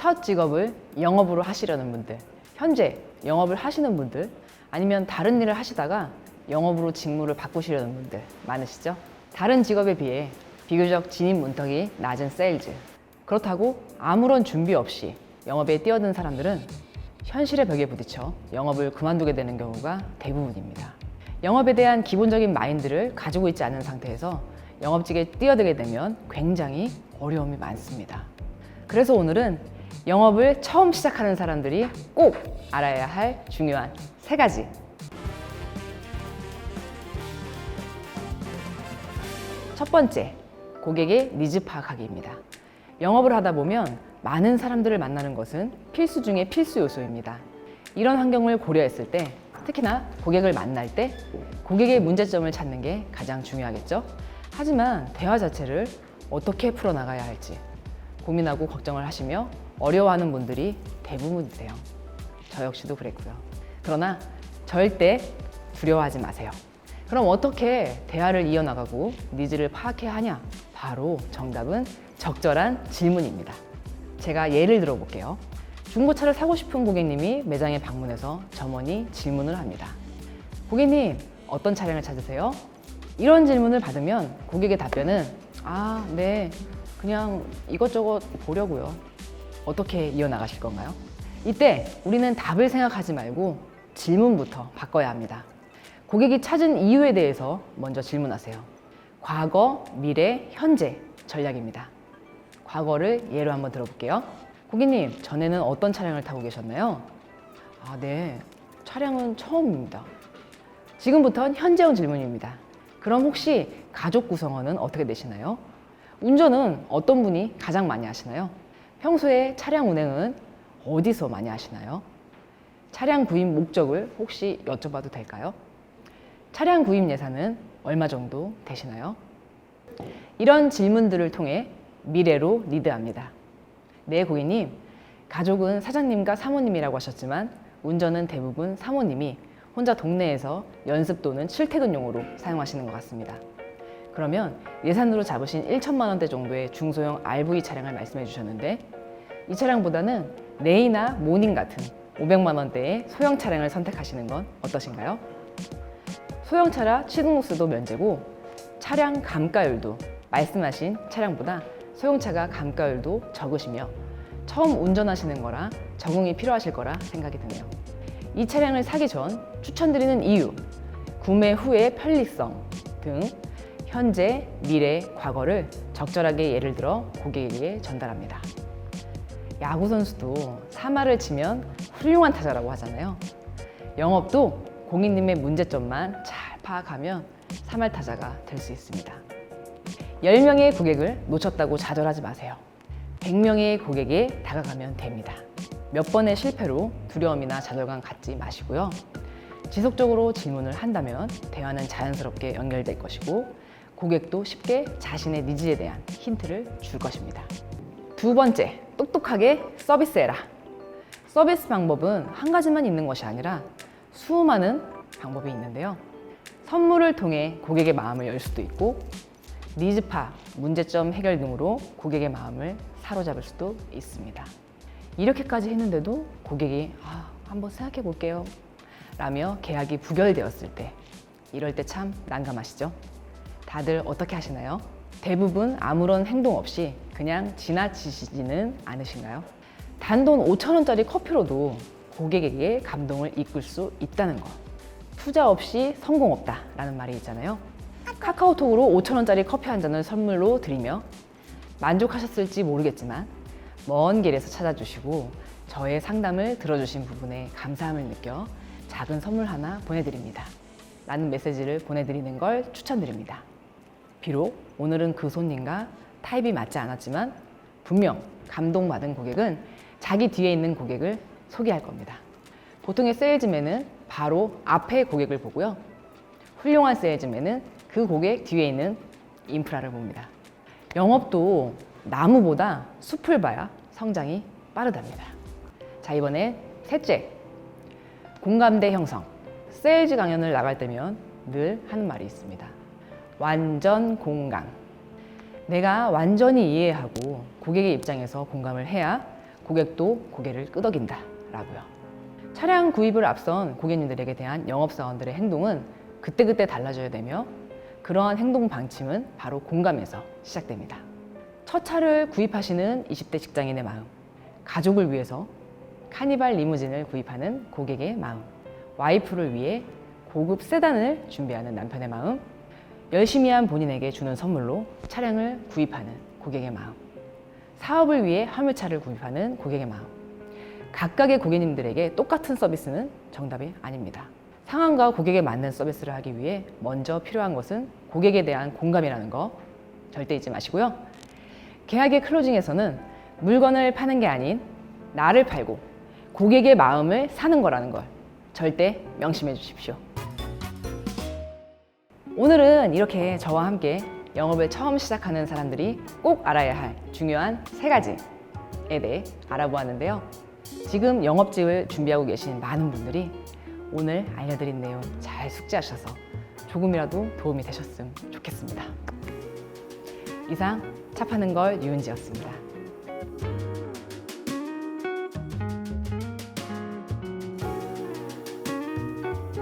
첫 직업을 영업으로 하시려는 분들, 현재 영업을 하시는 분들, 아니면 다른 일을 하시다가 영업으로 직무를 바꾸시려는 분들 많으시죠? 다른 직업에 비해 비교적 진입 문턱이 낮은 세일즈. 그렇다고 아무런 준비 없이 영업에 뛰어든 사람들은 현실의 벽에 부딪혀 영업을 그만두게 되는 경우가 대부분입니다. 영업에 대한 기본적인 마인드를 가지고 있지 않은 상태에서 영업직에 뛰어들게 되면 굉장히 어려움이 많습니다. 그래서 오늘은 영업을 처음 시작하는 사람들이 꼭 알아야 할 중요한 세 가지. 첫 번째, 고객의 니즈 파악하기입니다. 영업을 하다 보면 많은 사람들을 만나는 것은 필수 중의 필수 요소입니다. 이런 환경을 고려했을 때 특히나 고객을 만날 때 고객의 문제점을 찾는 게 가장 중요하겠죠. 하지만 대화 자체를 어떻게 풀어나가야 할지 고민하고 걱정을 하시며 어려워하는 분들이 대부분이세요. 저 역시도 그랬고요. 그러나 절대 두려워하지 마세요. 그럼 어떻게 대화를 이어나가고 니즈를 파악해야 하냐? 바로 정답은 적절한 질문입니다. 제가 예를 들어 볼게요. 중고차를 사고 싶은 고객님이 매장에 방문해서 점원이 질문을 합니다. 고객님, 어떤 차량을 찾으세요? 이런 질문을 받으면 고객의 답변은 아, 네. 그냥 이것저것 보려고요. 어떻게 이어나가실 건가요? 이때 우리는 답을 생각하지 말고 질문부터 바꿔야 합니다. 고객이 찾은 이유에 대해서 먼저 질문하세요. 과거, 미래, 현재 전략입니다. 과거를 예로 한번 들어볼게요. 고객님, 전에는 어떤 차량을 타고 계셨나요? 아, 네. 차량은 처음입니다. 지금부터는 현재형 질문입니다. 그럼 혹시 가족 구성원은 어떻게 되시나요? 운전은 어떤 분이 가장 많이 하시나요? 평소에 차량 운행은 어디서 많이 하시나요? 차량 구입 목적을 혹시 여쭤봐도 될까요? 차량 구입 예산은 얼마 정도 되시나요? 이런 질문들을 통해 미래로 리드합니다. 네, 고객님. 가족은 사장님과 사모님이라고 하셨지만 운전은 대부분 사모님이 혼자 동네에서 연습 또는 출퇴근용으로 사용하시는 것 같습니다. 그러면 예산으로 잡으신 1천만 원대 정도의 중소형 RV 차량을 말씀해 주셨는데 이 차량보다는 레이나 모닝 같은 500만 원대의 소형 차량을 선택하시는 건 어떠신가요? 소형 차라 취등록세도 면제고 차량 감가율도 말씀하신 차량보다 소형차가 감가율도 적으시며 처음 운전하시는 거라 적응이 필요하실 거라 생각이 드네요. 이 차량을 사기 전 추천드리는 이유, 구매 후의 편리성 등 현재, 미래, 과거를 적절하게 예를 들어 고객에게 전달합니다. 야구 선수도 사마를 치면 훌륭한 타자라고 하잖아요. 영업도 공인님의 문제점만 잘 파악하면 3할 타자가 될 수 있습니다. 10명의 고객을 놓쳤다고 좌절하지 마세요. 100명의 고객에 다가가면 됩니다. 몇 번의 실패로 두려움이나 좌절감 갖지 마시고요. 지속적으로 질문을 한다면 대화는 자연스럽게 연결될 것이고 고객도 쉽게 자신의 니즈에 대한 힌트를 줄 것입니다. 두 번째, 똑똑하게 서비스해라. 서비스 방법은 한 가지만 있는 것이 아니라 수많은 방법이 있는데요. 선물을 통해 고객의 마음을 열 수도 있고 니즈 파, 문제점 해결 등으로 고객의 마음을 사로잡을 수도 있습니다. 이렇게까지 했는데도 고객이 아, 한번 생각해 볼게요. 라며 계약이 부결되었을 때 이럴 때 참 난감하시죠? 다들 어떻게 하시나요? 대부분 아무런 행동 없이 그냥 지나치시지는 않으신가요? 단돈 5천 원짜리 커피로도 고객에게 감동을 이끌 수 있다는 것. 투자 없이 성공 없다 라는 말이 있잖아요. 카카오톡으로 5천 원짜리 커피 한 잔을 선물로 드리며 만족하셨을지 모르겠지만 먼 길에서 찾아주시고 저의 상담을 들어주신 부분에 감사함을 느껴 작은 선물 하나 보내드립니다. 라는 메시지를 보내드리는 걸 추천드립니다. 비록 오늘은 그 손님과 타입이 맞지 않았지만 분명 감동받은 고객은 자기 뒤에 있는 고객을 소개할 겁니다. 보통의 세일즈맨은 바로 앞에 고객을 보고요. 훌륭한 세일즈맨은 그 고객 뒤에 있는 인프라를 봅니다. 영업도 나무보다 숲을 봐야 성장이 빠르답니다. 자, 이번에 셋째. 공감대 형성. 세일즈 강연을 나갈 때면 늘 하는 말이 있습니다. 완전 공감. 내가 완전히 이해하고 고객의 입장에서 공감을 해야 고객도 고개를 끄덕인다 라고요. 차량 구입을 앞선 고객님들에게 대한 영업사원들의 행동은 그때그때 달라져야 되며 그러한 행동 방침은 바로 공감에서 시작됩니다. 첫 차를 구입하시는 20대 직장인의 마음, 가족을 위해서 카니발 리무진을 구입하는 고객의 마음, 와이프를 위해 고급 세단을 준비하는 남편의 마음, 열심히 한 본인에게 주는 선물로 차량을 구입하는 고객의 마음, 사업을 위해 화물차를 구입하는 고객의 마음. 각각의 고객님들에게 똑같은 서비스는 정답이 아닙니다. 상황과 고객에 맞는 서비스를 하기 위해 먼저 필요한 것은 고객에 대한 공감이라는 거 절대 잊지 마시고요. 계약의 클로징에서는 물건을 파는 게 아닌 나를 팔고 고객의 마음을 사는 거라는 걸 절대 명심해 주십시오. 오늘은 이렇게 저와 함께 영업을 처음 시작하는 사람들이 꼭 알아야 할 중요한 세 가지에 대해 알아보았는데요. 지금 영업직을 준비하고 계신 많은 분들이 오늘 알려드린 내용 잘 숙지하셔서 조금이라도 도움이 되셨으면 좋겠습니다. 이상 차 파는 걸 유은지였습니다.